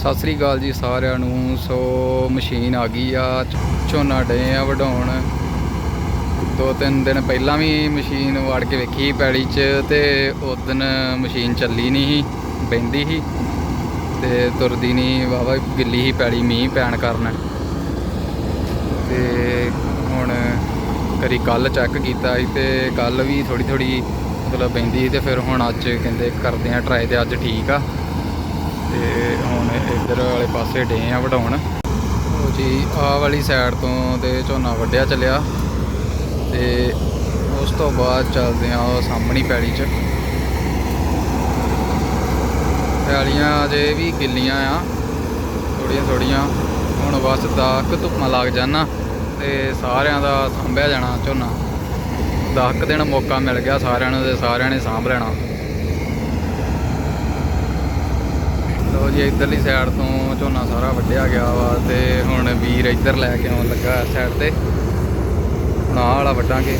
ਸਤਿ ਸ੍ਰੀ ਅਕਾਲ ਜੀ ਸਾਰਿਆਂ ਨੂੰ। ਸੋ ਮਸ਼ੀਨ ਆ ਗਈ ਆ, ਝੋਨਾ ਡੇ ਆ ਵਢਾਉਣ। ਦੋ ਤਿੰਨ ਦਿਨ ਪਹਿਲਾਂ ਵੀ ਮਸ਼ੀਨ ਵਾੜ ਕੇ ਵੇਖੀ ਪੈੜੀ 'ਚ ਤੇ ਉਸ ਦਿਨ ਮਸ਼ੀਨ ਚੱਲੀ ਨਹੀਂ ਸੀ, ਬਹਿੰਦੀ ਸੀ ਤੇ ਤੁਰਦੀ ਨਹੀਂ ਵਾਵਾ ਗਿੱਲੀ ਸੀ ਪੈੜੀ ਮੀਂਹ ਪੈਣ ਕਾਰਨ। ਤੇ ਹੁਣ ਕਰੀ ਕੱਲ ਚੈੱਕ ਕੀਤਾ ਸੀ ਤੇ ਕੱਲ ਵੀ ਥੋੜੀ ਥੋੜੀ ਮਤਲਬ ਬਹਿੰਦੀ ਸੀ ਤੇ ਫਿਰ ਹੁਣ ਅੱਜ ਕਹਿੰਦੇ ਕਰਦੇ ਆ ਟਰਾਈ ਤੇ ਅੱਜ ਠੀਕ ਆ। ਇੱਧਰ ਵਾਲੇ ਪਾਸੇ ਡੇ ਆ ਵਢਾਉਣ। ਉਹ ਜੀ, ਆਹ ਵਾਲੀ ਸਾਈਡ ਤੋਂ ਤੇ ਝੋਨਾ ਵੱਢਿਆ ਚੱਲਿਆ। ਤੇ ਉਸ ਤੋਂ ਬਾਅਦ ਚੱਲਦੇ ਆ ਉਹ ਸਾਹਮਣੀ ਪੈਲੀ 'ਚ। ਪੈਲੀਆਂ ਅਜੇ ਵੀ ਗਿੱਲੀਆਂ ਆ ਥੋੜੀਆਂ ਥੋੜੀਆਂ ਹੁਣ ਬਸ ਦਾਕ ਧੁੱਪਾਂ ਲੱਗ ਜਾਣਾ ਤੇ ਸਾਰਿਆਂ ਦਾ ਸਾਂਭਿਆ ਜਾਣਾ ਝੋਨਾ। 10 ਦਿਨ ਮੌਕਾ ਮਿਲ ਗਿਆ ਸਾਰਿਆਂ ਨੂੰ ਤੇ ਸਾਰਿਆਂ ਨੇ ਸਾਂਭ ਲੈਣਾ। ਲੋ ਜੀ, ਇਧਰਲੀ ਸਾਈਡ ਤੋਂ ਝੋਨਾ ਸਾਰਾ ਵੱਢਿਆ ਗਿਆ ਵਾ ਤੇ ਹੁਣ ਵੀਰ ਇੱਧਰ ਲੈ ਕੇ ਆਉਣ ਲੱਗਾ ਇਸ ਸਾਈਡ ਤੇ। ਹੁਣ ਆਹ ਵਾਲਾ ਵੱਢਾਂਗੇ।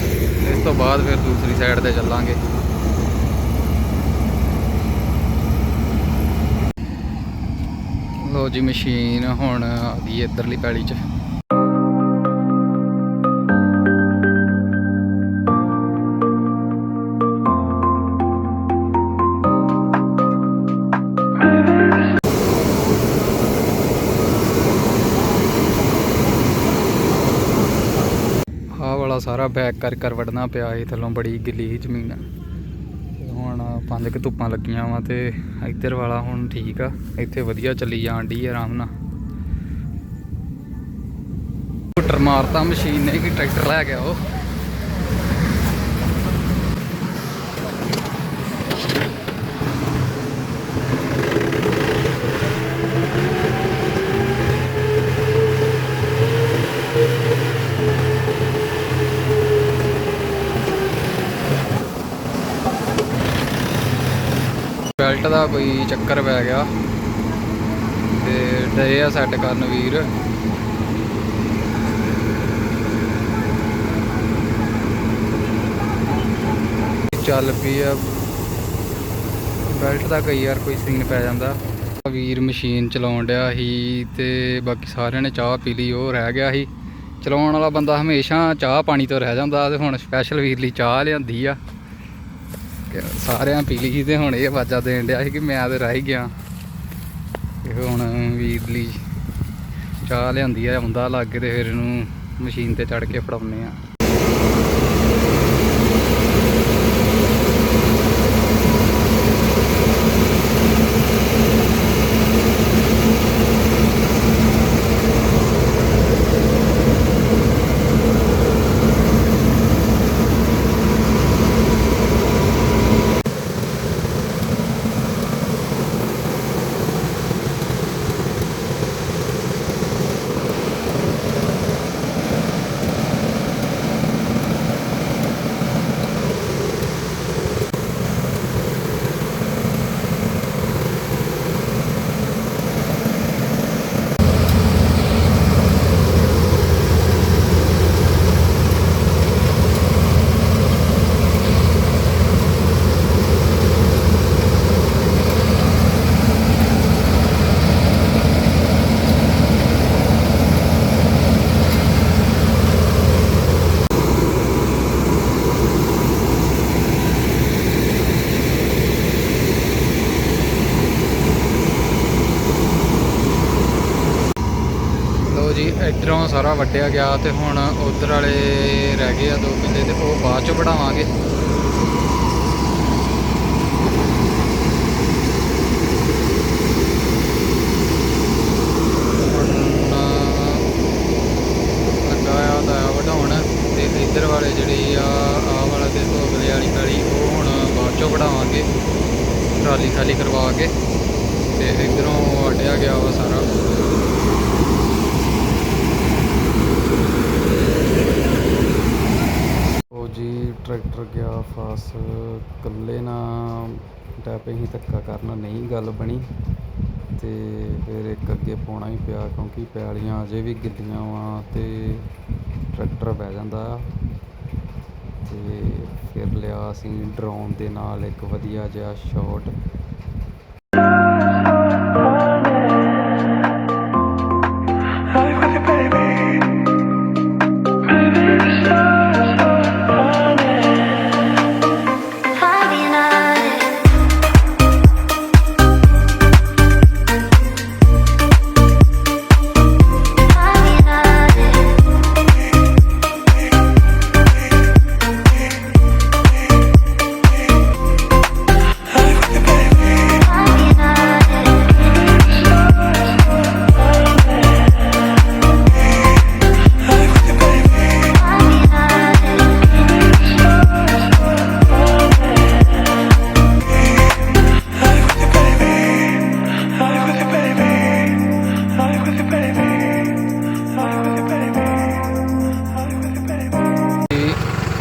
ਇਸ ਤੋਂ ਬਾਅਦ ਫਿਰ ਦੂਸਰੀ ਸਾਈਡ ਤੇ ਚੱਲਾਂਗੇ। ਲੋ ਜੀ, ਮਸ਼ੀਨ ਹੁਣ ਆ ਗਈ ਇੱਧਰਲੀ ਪੈਲੀ 'ਚ। ਬੈਕ ਕਰ ਕਰ ਵੜਨਾ ਪਿਆ ਸੀ ਥੱਲੋਂ ਬੜੀ ਗਿੱਲੀ ਸੀ ਜ਼ਮੀਨ ਹੁਣ ਪੰਜ ਕੁ ਧੁੱਪਾਂ ਲੱਗੀਆਂ ਵਾ ਤੇ ਇੱਧਰ ਵਾਲਾ ਹੁਣ ਠੀਕ ਆ। ਇੱਥੇ ਵਧੀਆ ਚੱਲੀ ਜਾਣ ਦੀ ਆਰਾਮ ਨਾਲ। ਸਕੂਟਰ ਮਾਰਤਾ ਮਸ਼ੀਨ ਨੇ ਕਿ ਟਰੈਕਟਰ ਲੈ ਗਿਆ ਉਹ। ਬੈਲਟ ਦਾ ਕੋਈ ਚੱਕਰ ਪੈ ਗਿਆ। ਤੇ ਡਰੇ ਆ ਸੈੱਟ ਕਰਨ ਵੀਰ। ਚੱਲ ਪਈ ਆ। ਬੈਲਟ ਦਾ ਕਈ ਵਾਰ ਕੋਈ ਸੀਨ ਪੈ ਜਾਂਦਾ। ਵੀਰ ਮਸ਼ੀਨ ਚਲਾਉਣ ਡਿਆ ਸੀ ਤੇ ਬਾਕੀ ਸਾਰਿਆਂ ਨੇ ਚਾਹ ਪੀ ਲਈ, ਉਹ ਰਹਿ ਗਿਆ ਸੀ। ਚਲਾਉਣ ਵਾਲਾ ਬੰਦਾ ਹਮੇਸ਼ਾ ਚਾਹ ਪਾਣੀ ਤੋਂ ਰਹਿ ਜਾਂਦਾ ਤੇ ਹੁਣ ਸਪੈਸ਼ਲ ਵੀਰ ਲਈ ਚਾਹ ਲਿਆਂਦੀ ਆ। ਸਾਰਿਆਂ ਪੀਲੀ ਲਈ ਤੇ ਹੁਣ ਇਹ ਆਵਾਜ਼ਾਂ ਦੇਣ ਡਿਆ ਸੀ ਕਿ ਮੈਂ ਤੇ ਰਹਿ ਹੀ ਗਿਆ। ਤੇ ਹੁਣ ਵੀਰ ਚਾਹ ਲਿਆਂਦੀ ਆ, ਆਉਂਦਾ ਲੱਗ ਕੇ ਤੇ ਫਿਰ ਇਹਨੂੰ ਮਸ਼ੀਨ ਤੇ ਚੜ ਕੇ ਫੜਾਉਨੇ ਆ ਲੋ ਜੀ ਇਧਰੋਂ ਸਾਰਾ ਵੱਢਿਆ ਗਿਆ ਤੇ ਹੁਣ ਉਧਰ ਵਾਲੇ ਰਹਿ ਗਏ ਆ ਦੋ ਕਿੱਲੇ ਤੇ ਉਹ ਬਾਅਦ ਚ ਵਢਾਵਾਂਗੇ। ਹੁਣ ਲੱਗਾ ਆ ਦਾ ਵਢਾਉਣ ਤੇ ਇਧਰ ਵਾਲੇ ਜਿਹੜੀ ਆ ਆ ਵਾਲਾ ਤੇ ਅਗਲੇ ਵਾਲੀ ਪੈਲੀ ਉਹ ਹੁਣ ਬਾਅਦ ਚੋਂ ਵਢਾਵਾਂਗੇ। ਟਰਾਲੀ ਖਾਲੀ ਕਰਵਾ ਕੇ ਤੇ ਇਧਰੋਂ ਵੱਢਿਆ ਗਿਆ ਵਾ ਸਾਰਾ ਉਹ ਜੀ ਟਰੈਕਟਰ ਗਿਆ ਫਾਸ, ਇਕੱਲੇ ਨਾ ਟੈਪੇ ਹੀ ਧੱਕਾ ਕਰਨਾ ਨਹੀਂ ਗੱਲ ਬਣੀ ਤੇ ਫਿਰ ਇੱਕ ਅੱਗੇ ਪਾਉਣਾ ਹੀ ਪਿਆ ਕਿਉਂਕਿ ਪੈਲੀਆਂ ਅਜੇ ਵੀ ਗਿੱਲੀਆਂ ਵਾ ਤੇ ਟਰੈਕਟਰ ਬਹਿ ਜਾਂਦਾ ਆ। ਤੇ ਫਿਰ ਲਿਆ ਅਸੀਂ ਡਰੋਨ ਦੇ ਨਾਲ ਇੱਕ ਵਧੀਆ ਜਿਹਾ ਸ਼ਾਟ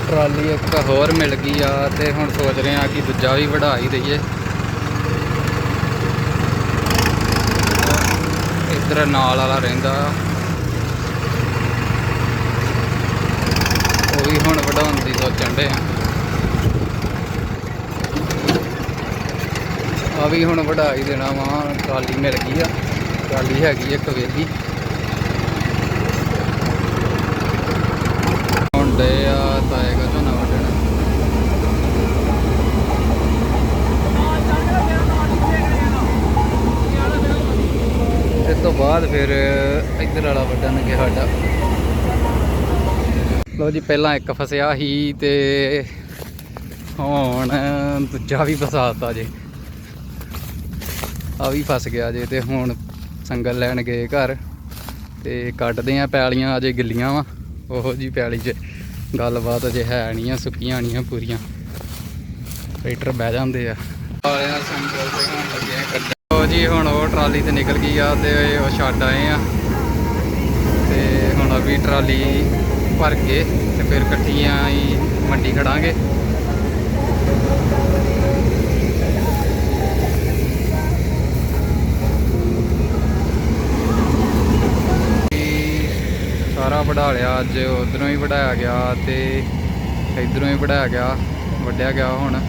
ਟਰਾਲੀ ਇੱਕ ਹੋਰ ਮਿਲ ਗਈ ਆ ਤੇ ਹੁਣ ਸੋਚ ਰਹੇ ਆ ਕਿ ਦੂਜਾ ਵੀ ਵਢਾ ਹੀ ਦਈਏ। ਇੱਧਰ ਨਾਲ ਵਾਲਾ ਰਹਿੰਦਾ। ਉਹ ਵੀ ਹੁਣ ਵਢਾਉਣ ਦੀ ਸੋਚਣ ਦੇ ਆ। ਆ ਵੀ ਹੁਣ ਵਢਾ ਹੀ ਦੇਣਾ ਵਾ, ਟਰਾਲੀ ਮਿਲ ਗਈ ਆ। ਟਰਾਲੀ ਹੈਗੀ ਇੱਕ ਵੇਲੀ ਹੁਣ ਡੇ ਆ ਤਾਏਗਾ ਝੋਨਾ ਵੱਢਣ ਇਸ ਤੋਂ ਬਾਅਦ ਫਿਰ ਇੱਧਰ ਵਾਲਾ ਵੱਢਣਗੇ ਸਾਡਾ। ਲਓ ਜੀ, ਪਹਿਲਾਂ ਇੱਕ ਫਸਿਆ ਸੀ ਤੇ ਹੁਣ ਦੂਜਾ ਵੀ ਫਸਾਤਾ ਜੇ। ਆ ਵੀ ਫਸ ਗਿਆ ਜੇ ਤੇ ਹੁਣ ਸੰਗਲ ਲੈਣ ਗਏ ਘਰ। ਤੇ ਕੱਢਦੇ ਆ ਪੈਲੀਆਂ, ਅਜੇ ਗਿੱਲੀਆਂ ਵਾ। ਉਹੋ ਜੀ ਪੈਲੀ 'ਚ ਗੱਲਬਾਤ ਅਜੇ ਹੈ ਨਹੀਂ ਆ, ਸੁੱਕੀਆਂ ਨਹੀਂ ਆ ਪੂਰੀਆਂ। ਟਰੈਕਟਰ ਬਹਿ ਜਾਂਦੇ ਆ। ਵਾਲਿਆਂ ਸੰਗਲ ਤੇ ਹੁਣ ਲੱਗੇ ਆ ਕੱਢਣ ਲਓ ਜੀ, ਹੁਣ ਉਹ ਟਰਾਲੀ ਤੇ ਨਿਕਲ ਗਈ ਆ ਤੇ ਉਹ ਛੱਡ ਆਏ ਆ। ਤੇ ਹੁਣ ਅਭੀ ਟਰਾਲੀ ਭਰ ਕੇ ਤੇ ਫਿਰ ਇਕੱਠੀਆਂ ਹੀ ਮੰਡੀ ਖੜਾਂਗੇ। ਸਾਰਾ ਵਢਾ ਲਿਆ ਅੱਜ, ਉਧਰੋਂ ਹੀ ਵਢਾਇਆ ਗਿਆ ਤੇ ਇਧਰੋਂ ਹੀ ਵਢਾਇਆ ਗਿਆ, ਵੱਢਿਆ ਗਿਆ ਹੁਣ।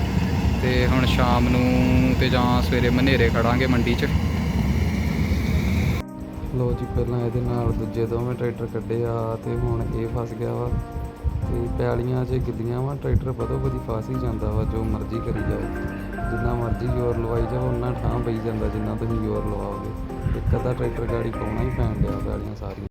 ਤੇ ਹੁਣ ਸ਼ਾਮ ਨੂੰ ਤੇ ਜਾਂ ਸਵੇਰੇ ਮਨੇਰੇ ਖੜਾਂਗੇ ਮੰਡੀ 'ਚ। ਲੋ ਜੀ, ਪਹਿਲਾਂ ਇਹਦੇ ਨਾਲ ਦੂਜੇ ਦੋਵੇਂ ਟਰੈਕਟਰ ਕੱਢੇ ਆ ਤੇ ਹੁਣ ਇਹ ਫਸ ਗਿਆ ਵਾ। ਤੇ ਪੈਲੀਆਂ 'ਚ ਗਿੱਲੀਆਂ ਵਾ, ਟਰੈਕਟਰ ਬਦੋ ਬਦੀ ਫਸ ਹੀ ਜਾਂਦਾ ਵਾ, ਜੋ ਮਰਜ਼ੀ ਕਰੀ ਜਾਓ। ਜਿੰਨਾ ਮਰਜ਼ੀ ਜ਼ੋਰ ਲਵਾਈ ਜਾਓ ਉਹਨਾਂ ਠਾਂ ਪਈ ਜਾਂਦਾ ਜਿੰਨਾ ਤੁਸੀਂ ਜ਼ੋਰ ਲਵਾਓਗੇ। ਇੱਕ ਅੱਧਾ ਟਰੈਕਟਰ ਗਾੜੀ ਪਾਉਣਾ ਹੀ ਪੈਣ ਡਿਆ ਪੈਲੀਆਂ ਸਾਰੀਆਂ।